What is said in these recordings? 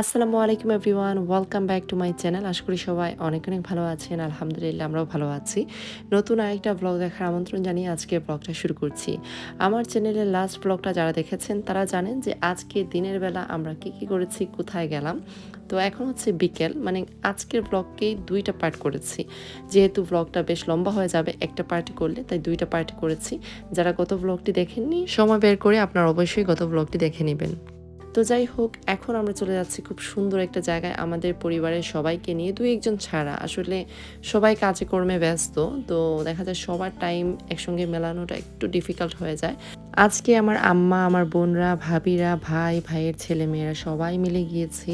আসসালামু আলাইকুম everyone, welcome back to my channel. আশা করি সবাই অনেক অনেক ভালো আছেন। আলহামদুলিল্লাহ, আমরাও ভালো আছি। নতুন আরেকটা ব্লগ দেখার আমন্ত্রণ জানিয়ে আজকে ব্লগটা শুরু করছি। আমার চ্যানেলের লাস্ট ব্লগটা যারা দেখেছেন, তারা জানেন যে আজকে দিনের বেলা আমরা কি কি করেছি, কোথায় গেলাম। তো এখন হচ্ছে বিকেল মানে আজকের ব্লগকেই দুইটা পার্ট করেছি। যেহেতু ব্লগটা বেশ লম্বা হয়ে যাবে, একটা পার্টি করলে তাই দুইটা পার্টি করেছি। যারা গত ব্লগটি দেখেননি, সময় বের করে আপনারা অবশ্যই গত ব্লগটি দেখে নেবেন। তো যাই হোক, এখন আমরা চলে যাচ্ছি খুব সুন্দর একটা জায়গায় আমাদের পরিবারের সবাইকে নিয়ে। দুই একজন ছাড়া। আসলে সবাই কাজে কর্মে ব্যস্ত, তো দেখা যায় সবার টাইম একসঙ্গে মেলানোটা একটু ডিফিকাল্ট হয়ে যায়। আজকে আমার আম্মা, আমার বোনরা, ভাবিরা, ভাই, ভাইয়ের ছেলে মেয়েরা সবাই মিলে গিয়েছি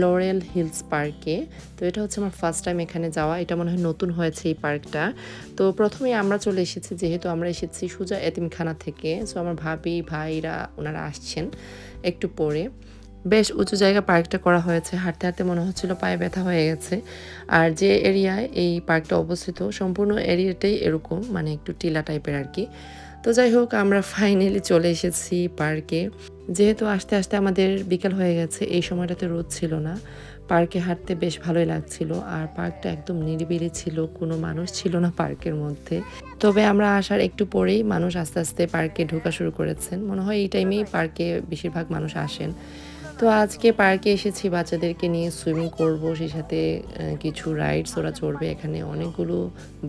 লরেল হিলস পার্কে তো এটা হচ্ছে আমার ফার্স্ট টাইম এখানে যাওয়া। এটা মনে হয় নতুন হয়েছে এই পার্কটা তো প্রথমে আমরা চলে এসেছি, যেহেতু আমরা এসেছি সুজা এতিমখানা থেকে। সো আমার ভাবি, ভাইরা ওনারা আসছেন একটু পরে। বেশ উঁচু জায়গা পার্কটা করা হয়েছে। হাঁটতে হাঁটতে মনে হচ্ছিল পায়ে ব্যথা হয়ে গেছে। আর যে এরিয়ায় এই পার্কটা অবস্থিত, সম্পূর্ণ এরিয়াটাই এরকম মানে একটু টিলা টাইপের আর কি। তো যাই হোক, আমরা ফাইনালি চলে এসেছি পার্কে যেহেতু আস্তে আস্তে আমাদের বিকাল হয়ে গেছে, এই সময়টাতে রোদ ছিল না। পার্কে হাঁটতে বেশ ভালোই লাগছিল আর পার্কটা একদম নিরিবিলি ছিল, কোনো মানুষ ছিল না পার্কের মধ্যে। তবে আমরা আসার একটু পরেই মানুষ আস্তে আস্তে পার্কে ঢোকা শুরু করেছেন। মনে হয় এই টাইমেই পার্কে বেশিরভাগ মানুষ আসেন। তো আজকে পার্কে এসেছি, বাচ্চাদেরকে নিয়ে সুইমিং করব, সেই সাথে কিছু রাইডস ওরা চড়বে। এখানে অনেকগুলো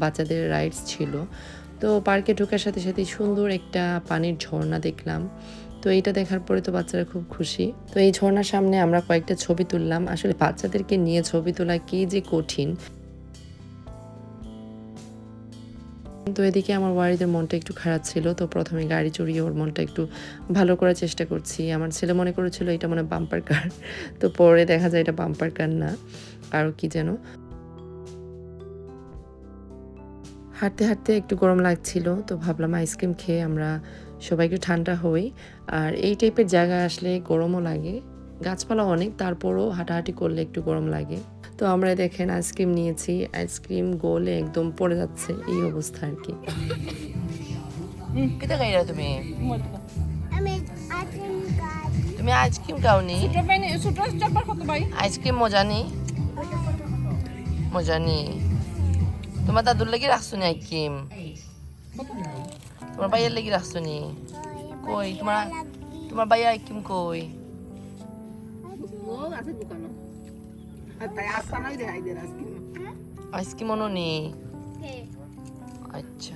বাচ্চাদের রাইডস ছিল। তো পার্কে ঢোকার সাথে সাথে সুন্দর একটা পানির ঝর্ণা দেখলাম। তো এইটা দেখার পরে তো বাচ্চারা খুব খুশি। তো এই ঝর্ণার সামনে আমরা কয়েকটা ছবি তুললাম। আসলে বাচ্চাদেরকে নিয়ে ছবি তোলা কি যে কঠিন। তো এদিকে আমার ওয়ারিদের মনটা একটু খারাপ ছিল। তো প্রথমে গাড়ি চড়িয়ে ওর মনটা একটু ভালো করার চেষ্টা করছি। আমার ছেলে মনে করেছিল এটা মনে বাম্পার কার তো পরে দেখা যায় এটা বাম্পার কার না। আর কি যেন। হাঁটতে হাঁটতে একটু গরম লাগছিল তো ভাবলাম আইসক্রিম খেয়ে আমরা সবাই একটু ঠান্ডা হই। আর এই টাইপের জায়গায় আসলে গরমও লাগে। গাছপালা অনেক তারপরও হাঁটাহাঁটি করলে একটু গরম লাগে। তো আমরা দেখেন আইসক্রিম নিয়েছি। আইসক্রিম গোলে একদম পড়ে যাচ্ছে এই অবস্থা আর কি। তুমি? আইসক্রিম তুমি আইসক্রিম খাওনি? আইসক্রিম মজা নি মজা নি তোমার দাদুর লাগি রাখছো নি আইসক্রিম তোমার ভাইয়ের লাগি রাখছো নি? কই? তোমার তোমার ভাইয়া আইসক্রিম কই? নাই আইসক্রিম নি? আচ্ছা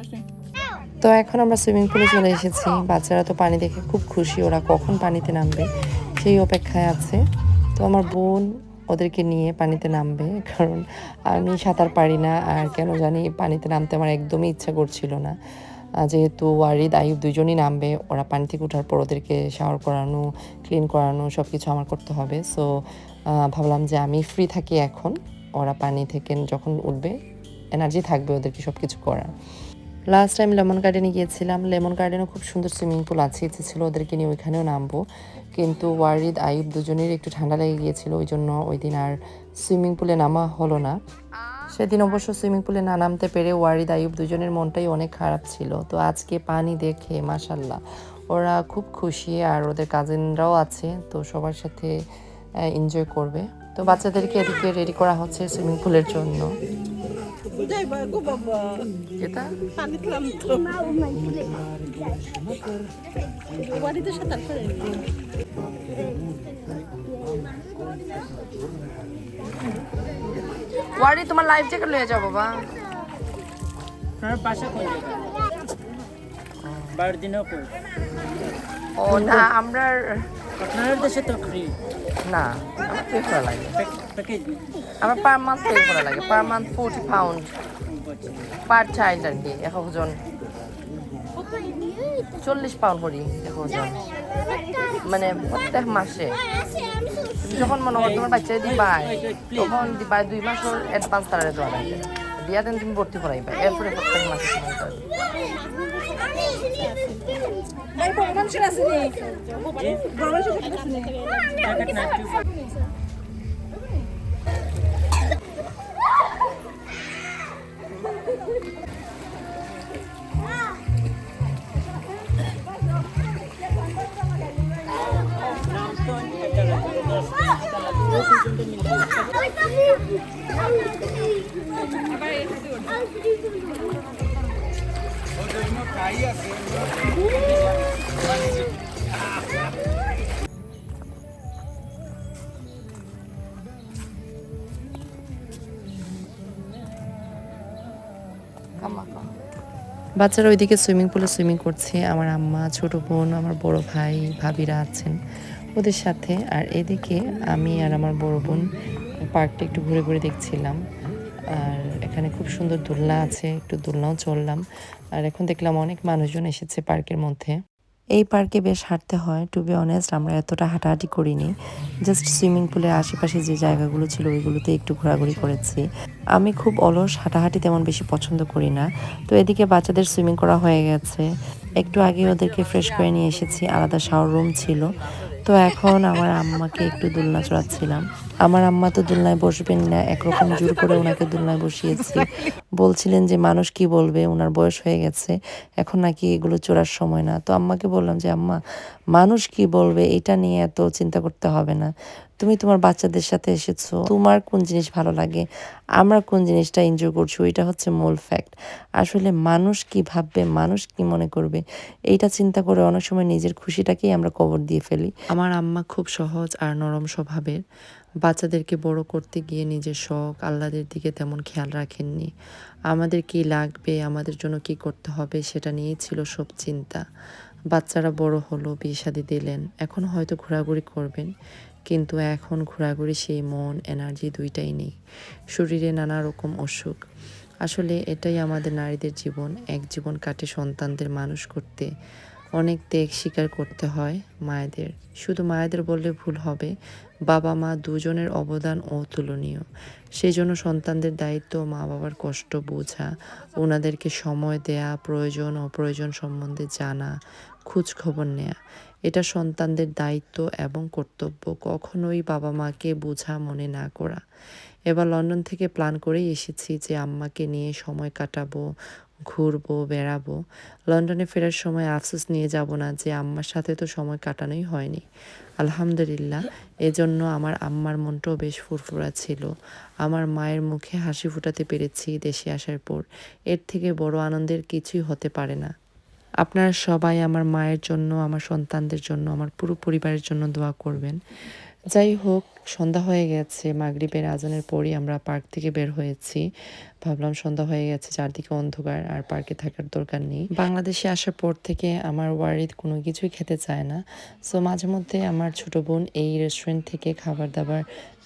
আচ্ছা। তো এখন আমরা সুইমিং পুলে চলে এসেছি। বাচ্চারা তো পানি দেখে খুব খুশি, ওরা কখন পানিতে নামবে সেই অপেক্ষায় আছে। তো আমার বোন ওদেরকে নিয়ে পানিতে নামবে, কারণ আমি সাঁতার পারি না আর কেন জানি পানিতে নামতে আমার একদমই ইচ্ছা করছিল না। যেহেতু ওয়ারিদ আইব দুজনই নামবে, ওরা পানি থেকে ওঠার পর ওদেরকে শাওয়ার করানো ক্লিন করানো সব কিছু আমার করতে হবে। সো ভাবলাম যে আমি ফ্রি থাকি এখন, ওরা পানি থেকে যখন উঠবে এনার্জি থাকবে ওদেরকে সব কিছু করার লাস্ট টাইম লেমন গার্ডেনে গিয়েছিলাম লেমন গার্ডেনও খুব সুন্দর সুইমিং পুল আছে, ইচ্ছে ছিল ওদেরকে নিয়ে ওইখানেও নামবো। কিন্তু ওয়ারিদ আইব দুজনের একটু ঠান্ডা লেগে গিয়েছিল, ওই জন্য ওই দিন আর সুইমিং পুলে নামা হলো না। সেদিন অবশ্য সুইমিং পুলে না নামতে পেরে ওয়ারিদ আইব দুজনের মনটাই অনেক খারাপ ছিল। তো আজকে পানি দেখে মাসাল্লাহ ওরা খুব খুশি আর ওদের কাজিনরাও আছে, তো সবার সাথে এনজয় করবে। তো বাচ্চাদেরকে এদিকে রেডি করা হচ্ছে সুইমিং পুলের জন্য। যাই বা গো বাবা। এটা? পানি খেলাম তো। মাউ মাই প্লেট বাড়িতে সাঁতার ওয়ারি তোমার লাইফ জ্যাকেট লয়ে যাও বাবা। আপনার বাসা কোন জায়গায় বারো দিনেও কই ও না আমরা আপনার দেশে তো ফ্রি না আমার পে করা লাগে। প্যাকেজ আমার পার মান্থ পে করা লাগে। Per month forty pound per child আর কি একজন। চল্লিশ পাউন্ড করি একজন। মানে প্রত্যেক মাসে। যখন মনে করো তোমার বাচ্চা যদি দিবাই তখন দিবাই দুই মাসের অ্যাডভান্স তারা দেওয়া লাগে দিয়া দেন তুমি ভর্তি করাইবা এরপরে প্রত্যেক মাসে সময় পাবে আছে বাচ্চারা ওইদিকে সুইমিং পুলে সুইমিং করছে। আমার আম্মা, ছোট বোন, আমার বড় ভাই, ভাবিরা আছেন। ওদের সাথে। আর এদিকে আমি আর আমার বড় বোন পার্কটা একটু ঘুরে ঘুরে দেখছিলাম। আর এখানে খুব সুন্দর দোলনা আছে, একটু দোলনাও চললাম। আর এখন দেখলাম অনেক মানুষজন এসেছে পার্কের মধ্যে। এই পার্কে বেশ হাঁটতে হয়। টু বি অনেস্ট আমরা এতটা হাঁটাহাঁটি করিনি। জাস্ট সুইমিং পুলের আশেপাশে যে জায়গাগুলো ছিল, ওইগুলোতে একটু ঘোরাঘুরি করেছি। আমি খুব অলস, হাঁটাহাঁটি তেমন বেশি পছন্দ করি না। তো এদিকে বাচ্চাদের সুইমিং করা হয়ে গেছে। একটু আগে ওদেরকে ফ্রেশ করে নিয়ে এসেছি, আলাদা শাওয়ার রুম ছিল। তো এখন আমার আম্মাকে একটু দোলনা চড়াচ্ছিলাম। আমার আম্মা তো দোলনায় বসবেন না, একরকম জোর করে ওনাকে দোলনায় বসিয়েছি। বলছিলেন যে, মানুষ কি বলবে? ওনার বয়স হয়ে গেছে, এখন নাকি এগুলো চোরার সময় না। তো আম্মাকে বললাম যে, আম্মা, মানুষ কি বলবে? এটা নিয়ে এত চিন্তা করতে হবে না। তুমি তোমার বাচ্চাদের সাথে এসেছ, তোমার কোন জিনিস ভালো লাগে, আমরা কোন জিনিসটা এনজয় করছি এটা হচ্ছে মূল ফ্যাক্ট আসলে মানুষ কি ভাববে, মানুষ কি মনে করবে, এইটা চিন্তা করে অনেক সময় নিজের খুশিটাকেই আমরা কবর দিয়ে ফেলি। আমার আম্মা খুব সহজ আর নরম স্বভাবের। বাচ্চাদেরকে বড় করতে গিয়ে নিজের শখ আহ্লাদের দিকে তেমন খেয়াল রাখেননি। আমাদের কি লাগবে, আমাদের জন্য কি করতে হবে, সেটা নিয়েই ছিল সব চিন্তা। বাচ্চারা বড় হলো, বিয়ে দিলেন, এখন হয়তো ঘোরাঘুরি করবেন। কিন্তু এখন ঘোরাঘুরি সেই মন এনার্জি দুইটাই নেই। শরীরে নানা রকম অসুখ। আসলে এটাই আমাদের নারীদের জীবন। এক জীবন কাটে সন্তানদের মানুষ করতে। অনেক ত্যাগ স্বীকার করতে হয় মায়েদের। শুধু মায়েদের বললে ভুল হবে। বাবা মা দুজনের অবদান অতুলনীয়। সেই জন্য সন্তানদের দায়িত্ব মা বাবার কষ্ট বোঝা, ওনাদেরকে সময় দেয়া প্রয়োজন অপ্রয়োজন সম্বন্ধে জানা খোঁজ খবর নেয়া। এটা সন্তানদের দায়িত্ব এবং কর্তব্য। কখনোই বাবা মাকে বোঝা মনে না করা। এবার লন্ডন থেকে প্ল্যান করেই এসেছি যে আম্মাকে নিয়ে সময় কাটাবো, ঘুরবো, বেড়াবো। লন্ডনে ফেরার সময় আফসোস নিয়ে যাব না যে আম্মার সাথে তো সময় কাটানোই হয়নি। আলহামদুলিল্লাহ, এজন্য আমার আম্মার মনটাও বেশ ফুরফুরা ছিল। আমার মায়ের মুখে হাসি ফুটাতে পেরেছি দেশে আসার পর। এর থেকে বড় আনন্দের কিছুই হতে পারে না। আপনারা সবাই আমার মায়ের জন্য আমার সন্তানদের জন্য আমার পুরো পরিবারের জন্য দোয়া করবেন। যাই হোক, সন্ধ্যা হয়ে গেছে, মাগরিবের আজানের পরই আমরা পার্ক থেকে বের হয়েছি। ভাবলাম সন্ধ্যা হয়ে গেছে, চারদিকে অন্ধকার আর পার্কে থাকার দরকার নেই। বাংলাদেশে আসার পর থেকে আমার ওয়ারিদ কোনো কিছুই খেতে চায় না। সো মাঝে মধ্যে আমার ছোট বোন এই রেস্টুরেন্ট থেকে খাবার দাবার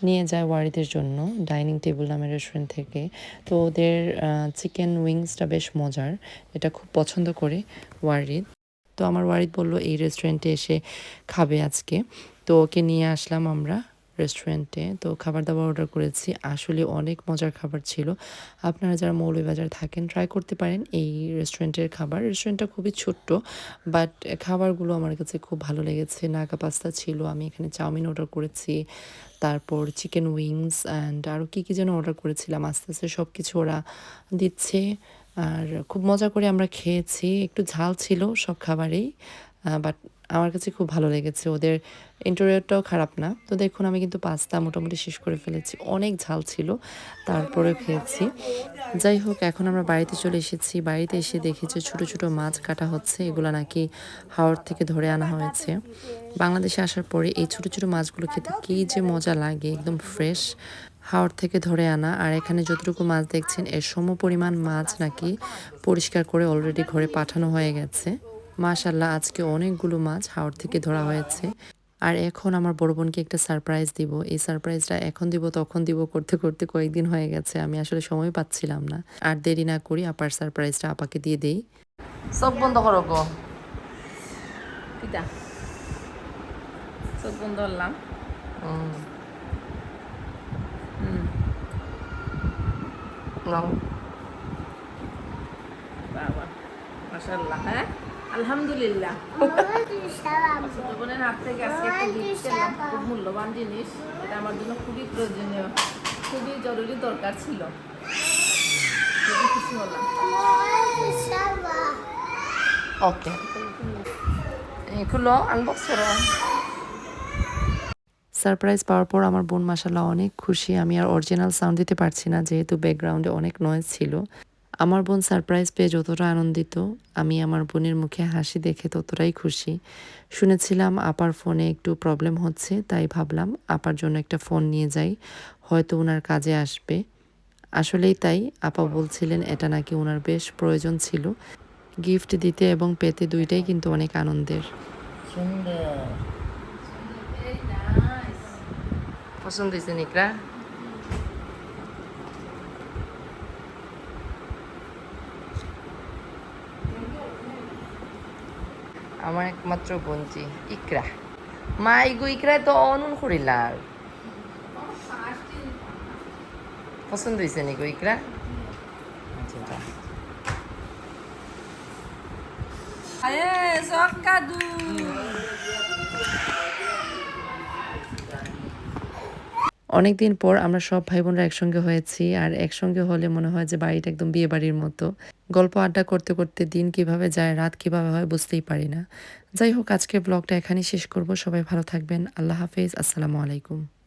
নিয়ে যায় ওয়ারিদের জন্য ডাইনিং টেবিল নামের রেস্টুরেন্ট থেকে। তো ওদের চিকেন উইংসটা বেশ মজার, এটা খুব পছন্দ করে ওয়ারিদ তো আমার ওয়ারিদ বলল, এই রেস্টুরেন্টে এসে খাবে আজকে। তো ওকে নিয়ে আসলাম আমরা রেস্টুরেন্টে তো খাবার দাবার অর্ডার করেছি। আসলে অনেক মজার খাবার ছিল। আপনারা যারা মৌলভীবাজার থাকেন ট্রাই করতে পারেন এই রেস্টুরেন্টের খাবার। রেস্টুরেন্টটা খুবই ছোট্ট বাট খাবারগুলো আমার কাছে খুব ভালো লেগেছে। নাগা পাস্তা ছিল, আমি এখানে চাউমিন অর্ডার করেছি। তারপর চিকেন উইংস অ্যান্ড আরও কী কী যেন অর্ডার করেছিলাম। আস্তে আস্তে সব কিছু ওরা দিচ্ছে। আর খুব মজা করে আমরা খেয়েছি। একটু ঝাল ছিল সব খাবারেই বাট আমার কাছে খুব ভালো লেগেছে। ওদের ইন্টেরিয়রটাও খারাপ না। তো দেখুন, আমি কিন্তু পাস্তা মোটামুটি শেষ করে ফেলেছি। অনেক ঝাল ছিল তারপরে খেয়েছি। যাই হোক, এখন আমরা বাড়িতে চলে এসেছি। বাড়িতে এসে দেখি যে ছোটো ছোটো মাছ কাটা হচ্ছে। এগুলো নাকি হাওড় থেকে ধরে আনা হয়েছে। বাংলাদেশে আসার পরে এই ছোটো ছোটো মাছগুলো খেতে কী যে মজা লাগে, একদম ফ্রেশ হাওড় থেকে ধরে আনা। আর এখানে যতটুকু মাছ দেখছেন, এর সম পরিমাণ মাছ নাকি পরিষ্কার করে অলরেডি ঘরে পাঠানো হয়ে গেছে। মাশাল্লাহ আজকে অনেকগুলো মাছ হাওড় থেকে ধরা হয়েছে। আর এখন আমার বড় বোনকে একটা সারপ্রাইজ দিব। এই সারপ্রাইজটা এখন দিব তখন দিব করতে করতে কয়েকদিন হয়ে গেছে। আমি আসলে সময় পাচ্ছিলাম না। আর দেরি না করি আপার সারপ্রাইজটা আপাকে দিয়ে দেই। সব বন্ধ করো গো। চোখ বন্ধ করলাম। বাবা হ্যাঁ? আলহামদুলিল্লাহ। বোনের হাত থেকে আজকে একটা গিফট পেলাম খুব মূল্যবান জিনিস। এটা আমার জন্য খুবই প্রয়োজনীয় খুবই জরুরি দরকার ছিল। খুবই খুশি হলাম। ওকে খুলো আনবক্স করো। সারপ্রাইজ পাওয়ার পর আমার বোন মাসাল্লাহ অনেক খুশি। আমি আর অরিজিনাল সাউন্ড দিতে পারছি না যেহেতু ব্যাকগ্রাউন্ডে অনেক নয়েজ ছিল। আমার বোন সারপ্রাইজ পেয়ে যতটা আনন্দিত আমি আমার বোনের মুখে হাসি দেখে ততটাই খুশি। শুনেছিলাম আপার ফোনে একটু প্রবলেম হচ্ছে তাই ভাবলাম আপার জন্য একটা ফোন নিয়ে যাই হয়তো ওনার কাজে আসবে। আসলেই তাই আপা বলছিলেন এটা নাকি ওনার বেশ প্রয়োজন ছিল। গিফট দিতে এবং পেতে দুইটাই কিন্তু অনেক আনন্দের। পছন্দ হয়েছে নিকরা? আমার একমাত্র বোনজি ইকরা। মা, ইগু ইকরায় তো অনুন করিলা। পছন্দ হয়েছে নিগু ইকরা? আচ্ছা যা। দিন অনেকদিন পর আমরা সব ভাই বোনরা একসঙ্গে হয়েছি আর একসঙ্গে হলে মনে হয় যে বাড়িটা একদম বিয়ে বাড়ির মতো। গল্প আড্ডা করতে করতে দিন কীভাবে যায়, রাত কীভাবে হয় বুঝতেই পারি না। যাই হোক আজকে ব্লগটা এখানেই শেষ করব। সবাই ভালো থাকবেন। আল্লাহ হাফেজ। আসসালামু আলাইকুম।